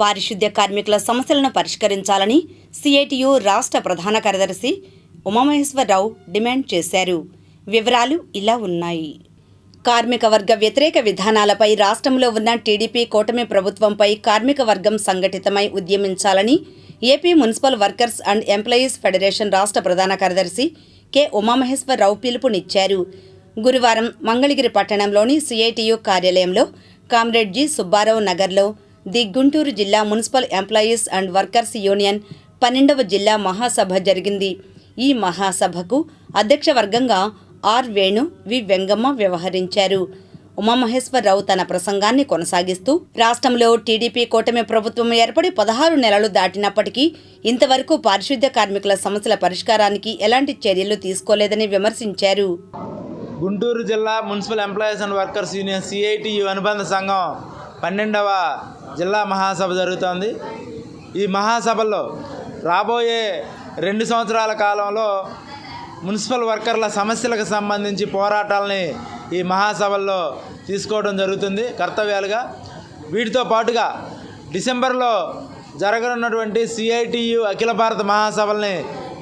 పారిశుద్ధ్య కార్మికుల సమస్యలను పరిష్కరించాలని సిఐటియు రాష్ట్ర ప్రధాన కార్యదర్శి ఉమామహేశ్వరరావు డిమాండ్ చేశారు. వివరాలు ఇలా ఉన్నాయి. కార్మిక వర్గ వ్యతిరేక విధానాలపై రాష్ట్రంలో ఉన్న టీడీపీ కూటమి ప్రభుత్వంపై కార్మిక వర్గం సంఘటితమై ఉద్యమించాలని AP municipal workers and employees federation రాష్ట్ర ప్రధాన కార్యదర్శి కె ఉమామహేశ్వరరావు పిలుపునిచ్చారు. గురువారం మంగళగిరి పట్టణంలోని సిఐటియు కార్యాలయంలో కామ్రేడ్ జి సుబ్బారావు నగర్లో ది గుంటూరు జిల్లా municipal employees and workers union పన్నెండవ జిల్లా మహాసభ జరిగింది. ఈ మహాసభకు అధ్యక్ష వర్గంగా ఆర్ వేణు వి వెంగమ్మ వ్యవహరించారు. ఉమామహేశ్వరరావు తన ప్రసంగాన్ని కొనసాగిస్తూ రాష్ట్రంలో టీడీపీ కూటమి ప్రభుత్వం ఏర్పడి పదహారు నెలలు దాటినప్పటికీ ఇంతవరకు పారిశుద్ధ్య కార్మికుల సమస్యల పరిష్కారానికి ఎలాంటి చర్యలు తీసుకోలేదని విమర్శించారు. గుంటూరు జిల్లా municipal employees and workers union CITU అనుబంధ సంఘం పన్నెండవ జిల్లా మహాసభ జరుగుతోంది. ఈ మహాసభలో రాబోయే రెండు సంవత్సరాల కాలంలో మున్సిపల్ వర్కర్ల సమస్యలకు సంబంధించి పోరాటాలని ఈ మహాసభల్లో తీసుకోవడం జరుగుతుంది కర్తవ్యాలుగా. వీటితో పాటుగా డిసెంబర్లో జరగనున్నటువంటి సిఐటియు అఖిల భారత మహాసభల్ని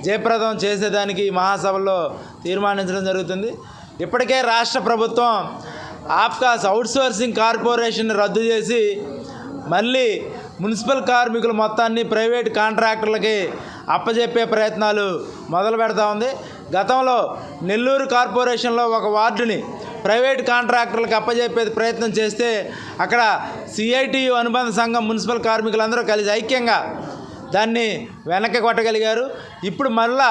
జయప్రదం చేసేదానికి ఈ మహాసభల్లో తీర్మానించడం జరుగుతుంది. ఇప్పటికే రాష్ట్ర ప్రభుత్వం ఆప్కాస్ అవుట్సోర్సింగ్ కార్పొరేషన్ రద్దు చేసి మళ్ళీ మున్సిపల్ కార్మికుల మొత్తాన్ని ప్రైవేట్ కాంట్రాక్టర్లకి అప్పజెప్పే ప్రయత్నాలు మొదలు పెడతా ఉంది. గతంలో నెల్లూరు కార్పొరేషన్లో ఒక వార్డుని ప్రైవేట్ కాంట్రాక్టర్లకు అప్పజెప్పే ప్రయత్నం చేస్తే అక్కడ సిఐటియు అనుబంధ సంఘం మున్సిపల్ కార్మికులందరూ కలిసి ఐక్యంగా దాన్ని వెనక్కి కొట్టగలిగారు. ఇప్పుడు మళ్ళా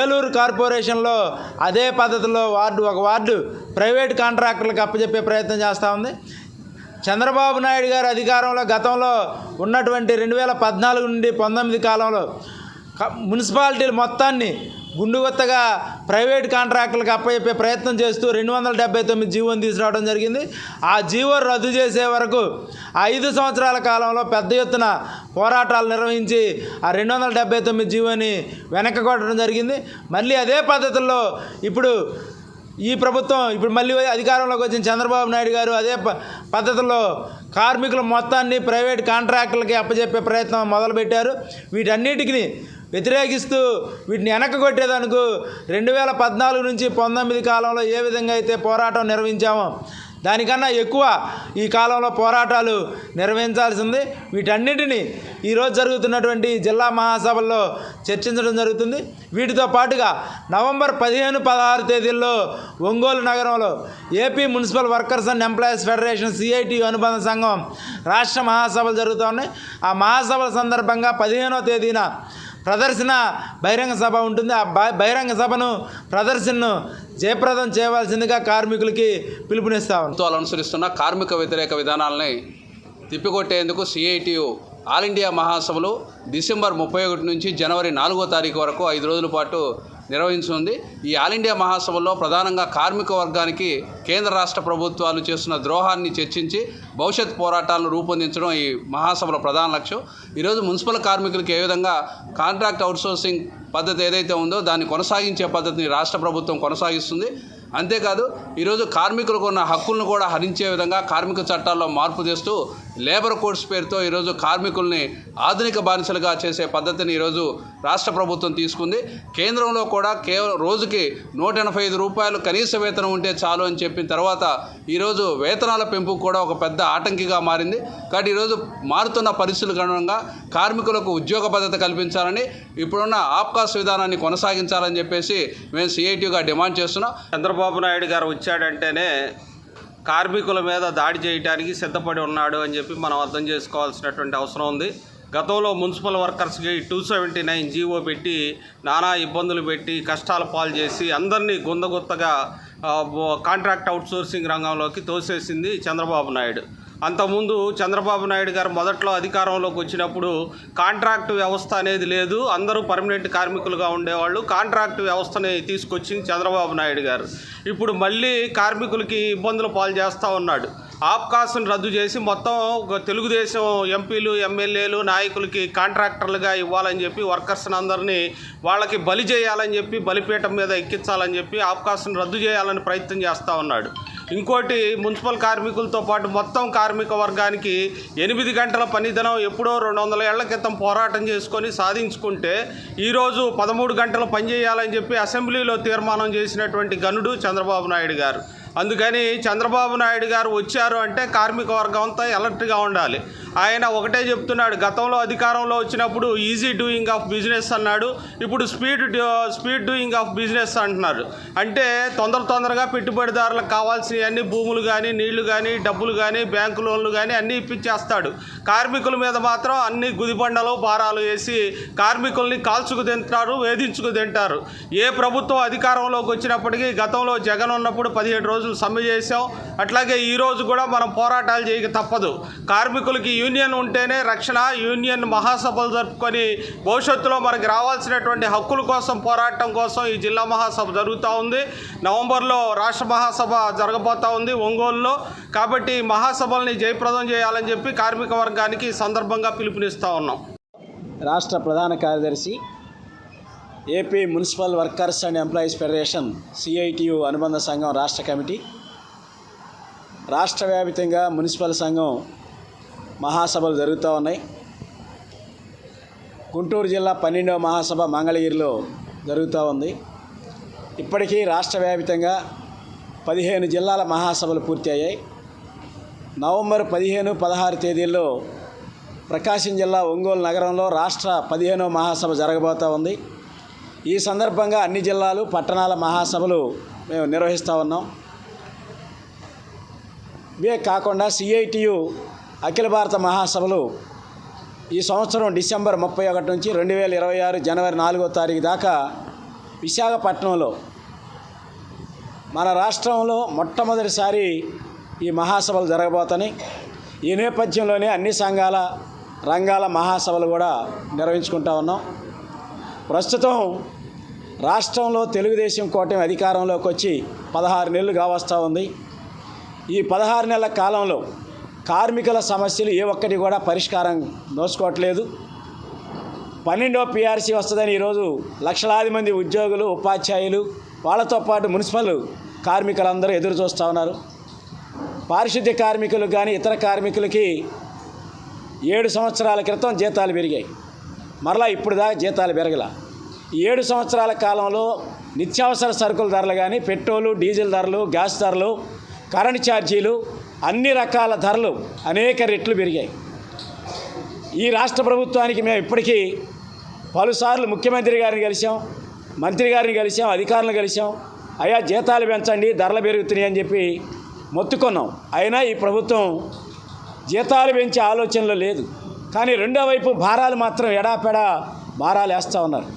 ఏలూరు కార్పొరేషన్లో అదే పద్ధతిలో వార్డు ఒక వార్డు ప్రైవేట్ కాంట్రాక్టర్లకు అప్పచెప్పే ప్రయత్నం చేస్తూ ఉంది. చంద్రబాబు నాయుడు గారు అధికారంలో గతంలో ఉన్నటువంటి రెండు వేల పద్నాలుగు నుండి పంతొమ్మిది కాలంలో మున్సిపాలిటీలు మొత్తాన్ని గుండుగొత్తగా ప్రైవేట్ కాంట్రాక్టులకు అప్పచెప్పే ప్రయత్నం చేస్తూ రెండు వందల డెబ్బై తొమ్మిది జీవోని తీసుకురావడం జరిగింది. ఆ జీవో రద్దు చేసే వరకు ఆ ఐదు సంవత్సరాల కాలంలో పెద్ద ఎత్తున పోరాటాలు నిర్వహించి ఆ రెండు వందల డెబ్బై తొమ్మిది జీవోని వెనక్కి కొట్టడం జరిగింది. మళ్ళీ అదే పద్ధతుల్లో ఇప్పుడు ఈ ప్రభుత్వం ఇప్పుడు మళ్ళీ అధికారంలోకి వచ్చిన చంద్రబాబు నాయుడు గారు అదే ప- పద్ధతిలో కార్మికుల మొత్తాన్ని ప్రైవేట్ కాంట్రాక్టులకి అప్పజెప్పే ప్రయత్నం మొదలుపెట్టారు. వీటన్నిటికీ వ్యతిరేకిస్తూ వీటిని వెనక్కి రెండు వేల పద్నాలుగు నుంచి పంతొమ్మిది కాలంలో ఏ విధంగా అయితే పోరాటం నిర్వహించామో దానికన్నా ఎక్కువ ఈ కాలంలో పోరాటాలు నిర్వహించాల్సింది. వీటన్నిటిని ఈరోజు జరుగుతున్నటువంటి జిల్లా మహాసభల్లో చర్చించడం జరుగుతుంది. వీటితో పాటుగా నవంబర్ పదిహేను పదహారు తేదీల్లో ఒంగోలు నగరంలో AP municipal workers and employees federation CIT అనుబంధ సంఘం రాష్ట్ర మహాసభలు జరుగుతూ ఉన్నాయి. ఆ మహాసభల సందర్భంగా పదిహేనో తేదీన ప్రదర్శన బహిరంగ సభ ఉంటుంది. ఆ బహిరంగ సభను ప్రదర్శనను జయప్రదం చేయవలసిందిగా కార్మికులకి పిలుపునిస్తా ఉన్నాం. ప్రభుత్వాలు అనుసరిస్తున్న కార్మిక వ్యతిరేక విధానాలని తిప్పికొట్టేందుకు సిఐటియు ఆల్ ఇండియా మహాసభలు డిసెంబర్ ముప్పై ఒకటి నుంచి జనవరి నాలుగో తారీఖు వరకు ఐదు రోజుల పాటు నిర్వహించనుంది. ఈ ఆల్ ఇండియా మహాసభలో ప్రధానంగా కార్మిక వర్గానికి కేంద్ర రాష్ట్ర ప్రభుత్వాలు చేస్తున్న ద్రోహాన్ని చర్చించి భవిష్యత్ పోరాటాలను రూపొందించడం ఈ మహాసభల ప్రధాన లక్ష్యం. ఈరోజు మున్సిపల్ కార్మికులకు ఏ విధంగా కాంట్రాక్ట్ అవుట్సోర్సింగ్ పద్ధతి ఏదైతే ఉందో దాన్ని కొనసాగించే పద్ధతిని రాష్ట్ర ప్రభుత్వం కొనసాగిస్తుంది. అంతేకాదు ఈరోజు కార్మికులకు ఉన్న హక్కులను కూడా హరించే విధంగా కార్మిక చట్టాల్లో మార్పు చేస్తూ లేబర్ కోడ్స్ పేరుతో ఈరోజు కార్మికుల్ని ఆధునిక బానిసలుగా చేసే పద్ధతిని ఈరోజు రాష్ట్ర ప్రభుత్వం తీసుకుంది. కేంద్రంలో కూడా కేవలం రోజుకి నూట ఎనభై ఐదు రూపాయలు కనీస వేతనం ఉంటే చాలు అని చెప్పిన తర్వాత ఈరోజు వేతనాల పెంపు కూడా ఒక పెద్ద ఆటంకిగా మారింది. కాబట్టి ఈరోజు మారుతున్న పరిస్థితుల కారణంగా కార్మికులకు ఉద్యోగ భద్రత కల్పించాలని ఇప్పుడున్న ఆప్కాస్ విధానాన్ని కొనసాగించాలని చెప్పేసి మేము సిఐటిగా డిమాండ్ చేస్తున్నాం. చంద్రబాబు నాయుడు గారు వచ్చాడంటేనే కార్మికుల మీద దాడి చేయడానికి సిద్ధపడి ఉన్నాడు అని చెప్పి మనం అర్థం చేసుకోవాల్సినటువంటి అవసరం ఉంది. గతంలో మున్సిపల్ వర్కర్స్కి టూ సెవెంటీ నైన్ జీవో పెట్టి నానా ఇబ్బందులు పెట్టి కష్టాల పాలు చేసి అందరినీ గుందగుత్తగా కాంట్రాక్ట్ అవుట్సోర్సింగ్ రంగంలోకి తోసేసింది చంద్రబాబు నాయుడు. అంతకుముందు చంద్రబాబు నాయుడు గారు మొదట్లో అధికారంలోకి వచ్చినప్పుడు కాంట్రాక్ట్ వ్యవస్థ అనేది లేదు అందరూ పర్మనెంట్ కార్మికులుగా ఉండేవాళ్ళు. కాంట్రాక్ట్ వ్యవస్థని తీసుకొచ్చింది చంద్రబాబు నాయుడు గారు. ఇప్పుడు మళ్ళీ కార్మికులకి ఇబ్బందులు పాలు చేస్తూ ఉన్నాడు. ఆప్కాస్ను రద్దు చేసి మొత్తం ఒక తెలుగుదేశం ఎంపీలు ఎమ్మెల్యేలు నాయకులకి కాంట్రాక్టర్లుగా ఇవ్వాలని చెప్పి వర్కర్స్ని అందరినీ వాళ్ళకి బలి చేయాలని చెప్పి బలిపీఠం మీద ఎక్కించాలని చెప్పి ఆప్కాస్ను రద్దు చేయాలని ప్రయత్నం చేస్తూ ఉన్నాడు. ఇంకోటి మున్సిపల్ కార్మికులతో పాటు మొత్తం కార్మిక వర్గానికి ఎనిమిది గంటల పనిదినం ఎప్పుడో రెండు వందల ఏళ్ళ క్రితం పోరాటం చేసుకొని సాధించుకుంటే ఈరోజు పదమూడు గంటలు పనిచేయాలని చెప్పి అసెంబ్లీలో తీర్మానం చేసినటువంటి గనుడు చంద్రబాబు నాయుడు గారు. అందుకని చంద్రబాబు నాయుడు గారు వచ్చారు అంటే కార్మిక వర్గం అంతా ఎలర్ట్గా ఉండాలి. ఆయన ఒకటే చెప్తున్నాడు గతంలో అధికారంలో వచ్చినప్పుడు ఈజీ డూయింగ్ ఆఫ్ బిజినెస్ అన్నాడు ఇప్పుడు speed speed doing of business అంటున్నారు. అంటే తొందర తొందరగా పెట్టుబడిదారులకు కావాల్సిన అన్ని భూములు కానీ నీళ్ళు కానీ డబ్బులు కానీ బ్యాంకు లోన్లు కానీ అన్నీ ఇప్పించేస్తాడు. కార్మికుల మీద మాత్రం అన్ని గుదిబండలు భారాలు వేసి కార్మికుల్ని కాల్చుకు తింటారు వేధించుకు తింటారు. ఏ ప్రభుత్వం అధికారంలోకి వచ్చినప్పటికీ గతంలో జగన్ ఉన్నప్పుడు పదిహేడు రోజులు సమ్మె చేసాం అట్లాగే ఈరోజు కూడా మనం పోరాటాలు చేయక తప్పదు. కార్మికులకి యూనియన్ ఉంటేనే రక్షణ యూనియన్ మహాసభలు జరుపుకొని భవిష్యత్తులో మనకి రావాల్సినటువంటి హక్కుల కోసం పోరాటం కోసం ఈ జిల్లా మహాసభ జరుగుతూ ఉంది. నవంబర్లో రాష్ట్ర మహాసభ జరగబోతూ ఉంది ఒంగోలులో. కాబట్టి మహాసభల్ని జయప్రదం చేయాలని చెప్పి కార్మిక వర్గానికి సందర్భంగా పిలుపునిస్తూ ఉన్నాం. రాష్ట్ర ప్రధాన కార్యదర్శి AP municipal workers and employees federation CITU అనుబంధ సంఘం రాష్ట్ర కమిటీ రాష్ట్ర వ్యాపితంగా మున్సిపల్ సంఘం మహాసభలు జరుగుతూ ఉన్నాయి. గుంటూరు జిల్లా పన్నెండవ మహాసభ మంగళగిరిలో జరుగుతూ ఉంది. ఇప్పటికీ రాష్ట్ర వ్యాపితంగా పదిహేను జిల్లాల మహాసభలు పూర్తి అయ్యాయి. నవంబర్ పదిహేను పదహారు తేదీల్లో ప్రకాశం జిల్లా ఒంగోలు నగరంలో రాష్ట్ర పదిహేనవ మహాసభ జరగబోతూ ఉంది. ఈ సందర్భంగా అన్ని జిల్లాలు పట్టణాల మహాసభలు మేము నిర్వహిస్తూ ఉన్నాం. ఇవే కాకుండా సిఐటియు అఖిల భారత మహాసభలు ఈ సంవత్సరం డిసెంబర్ ముప్పై ఒకటి నుంచి రెండు వేల ఇరవై ఆరు జనవరి నాలుగో తారీఖు దాకా విశాఖపట్నంలో మన రాష్ట్రంలో మొట్టమొదటిసారి ఈ మహాసభలు జరగబోతున్నాయి. ఈ నేపథ్యంలోనే అన్ని సంఘాల రంగాల మహాసభలు కూడా నిర్వహించుకుంటా ఉన్నాం. ప్రస్తుతం రాష్ట్రంలో తెలుగుదేశం కూటమి అధికారంలోకి వచ్చి పదహారు నెలలు కావస్తూ ఉంది. ఈ పదహారు నెలల కాలంలో కార్మికుల సమస్యలు ఏ ఒక్కటి కూడా పరిష్కారం దోసుకోవట్లేదు పన్నెండో పీఆర్సీ వస్తుందని ఈరోజు లక్షలాది మంది ఉద్యోగులు ఉపాధ్యాయులు వాళ్ళతో పాటు మున్సిపల్ కార్మికులందరూ ఎదురు చూస్తూ ఉన్నారు. పారిశుద్ధ్య కార్మికులకు కానీ ఇతర కార్మికులకి ఏడు సంవత్సరాల క్రితం జీతాలు పెరిగాయి. మరలా ఇప్పుడు దాకా జీతాలు పెరగల. ఏడు సంవత్సరాల కాలంలో నిత్యావసర సరుకుల ధరలు కానీ పెట్రోలు డీజిల్ ధరలు గ్యాస్ ధరలు కరెంట్ ఛార్జీలు అన్ని రకాల ధరలు అనేక రెట్లు పెరిగాయి. ఈ రాష్ట్ర ప్రభుత్వానికి మేము ఇప్పటికీ పలుసార్లు ముఖ్యమంత్రి గారిని కలిసాం మంత్రి గారిని కలిసాం అధికారులను కలిసాం అయా జీతాలు పెంచండి ధరలు పెరుగుతున్నాయి అని చెప్పి మొత్తుకున్నాం. అయినా ఈ ప్రభుత్వం జీతాలు పెంచే ఆలోచనలో లేదు. కానీ రెండో వైపు భారాలు మాత్రం ఎడాపెడా భారాలు వేస్తూ ఉన్నారు.